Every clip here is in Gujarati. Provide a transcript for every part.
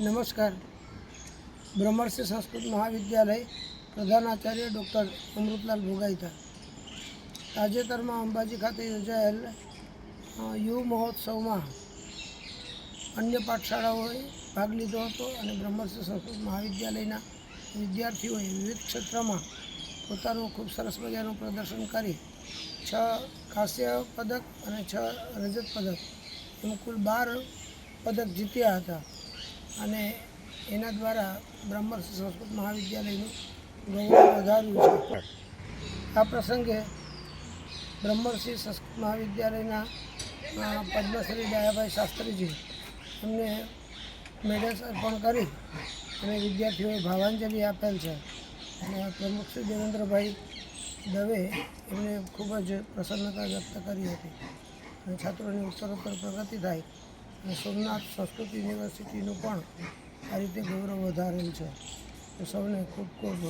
નમસ્કાર. બ્રહ્મર્ષિ સંસ્કૃત મહાવિદ્યાલય પ્રધાનાચાર્ય ડૉક્ટર અમૃતલાલ ભોગાઈતા. તાજેતરમાં અંબાજી ખાતે યોજાયેલ યુવ મહોત્સવમાં અન્ય પાઠશાળાઓએ ભાગ લીધો હતો અને બ્રહ્મર્ષિ સંસ્કૃત મહાવિદ્યાલયના વિદ્યાર્થીઓએ વિવિધ ક્ષેત્રમાં પોતાનું ખૂબ સરસ મજાનું પ્રદર્શન કરી, છ કાંસ્ય પદક અને છ રજત પદક, એમ કુલ બાર પદક જીત્યા હતા. અને એના દ્વારા બ્રહ્મ સંસ્કૃત મહાવિદ્યાલયનું ગૌરવ વધાર્યું છે. આ પ્રસંગે બ્રહ્મર્ષિ સંસ્કૃત મહાવિદ્યાલયના પદ્મશ્રી દયાભાઈ શાસ્ત્રીજી એમને મેડલ્સ અર્પણ કરી અને વિદ્યાર્થીઓએ ભાવાંજલિ આપેલ છે. અને પ્રમુખ શ્રી દેવેન્દ્રભાઈ દવે એમને ખૂબ જ પ્રસન્નતા વ્યક્ત કરી હતી. અને છાત્રોની ઉત્તરોત્તર પ્રગતિ થાય. અને સોમનાથ સંસ્કૃત યુનિવર્સિટીનું પણ આ રીતે ગૌરવ વધારેલ છે. તો સૌને ખૂબ ખૂબ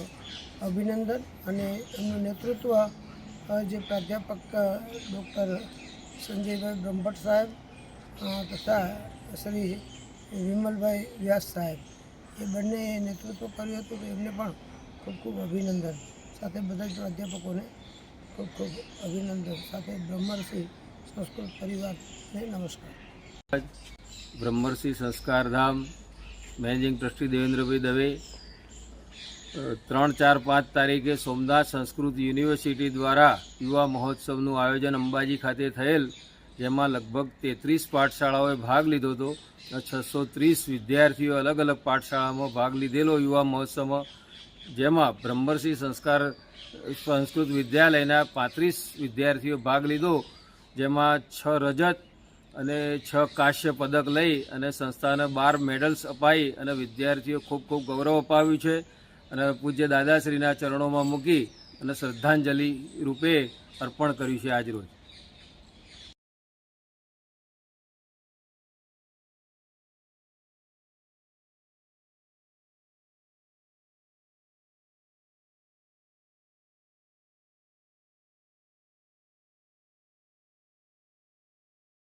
અભિનંદન અને એમનું નેતૃત્વ જે પ્રાધ્યાપક ડૉક્ટર સંજયભાઈ બ્રહ્મભટ્ટ સાહેબ તથા શ્રી વિમલભાઈ વ્યાસ સાહેબ, એ બંનેએ નેતૃત્વ કર્યું હતું તો એમને પણ ખૂબ ખૂબ અભિનંદન. સાથે બધા જ પ્રાધ્યાપકોને ખૂબ ખૂબ અભિનંદન. સાથે બ્રહ્મર્ષિ સંસ્કૃત પરિવારને નમસ્કાર. બ્રહ્મર્ષિ સંસ્કારધામ, મેનેજિંગ ટ્રસ્ટી દેવેન્દ્રભાઈ દવે ત્રણ, ચાર, પાંચ તારીખે સોમનાથ સંસ્કૃત યુનિવર્સિટી દ્વારા યુવા મહોત્સવનું આયોજન અંબાજી ખાતે થયેલ, જેમાં લગભગ તેત્રીસ પાઠશાળાઓએ ભાગ લીધો હતો છસો ત્રીસ વિદ્યાર્થીઓ અલગ અલગ પાઠશાળામાં ભાગ લીધેલો યુવા મહોત્સવમાં, જેમાં બ્રહ્મર્ષિ સંસ્કાર, સંસ્કૃત વિદ્યાલયના પાંત્રીસ વિદ્યાર્થીઓ ભાગ લીધો, જેમાં છ રજત અને છ કાશ્ય પદક લઈ અને સંસ્થાને બાર મેડલ્સ અપાઈ અને વિદ્યાર્થીઓ ખૂબ ખૂબ ગૌરવ અપાવ્યું છે. અને પૂજ્ય દાદાશ્રીના ચરણોમાં મૂકી અને શ્રદ્ધાંજલિ રૂપે અર્પણ કર્યું છે આજરોજ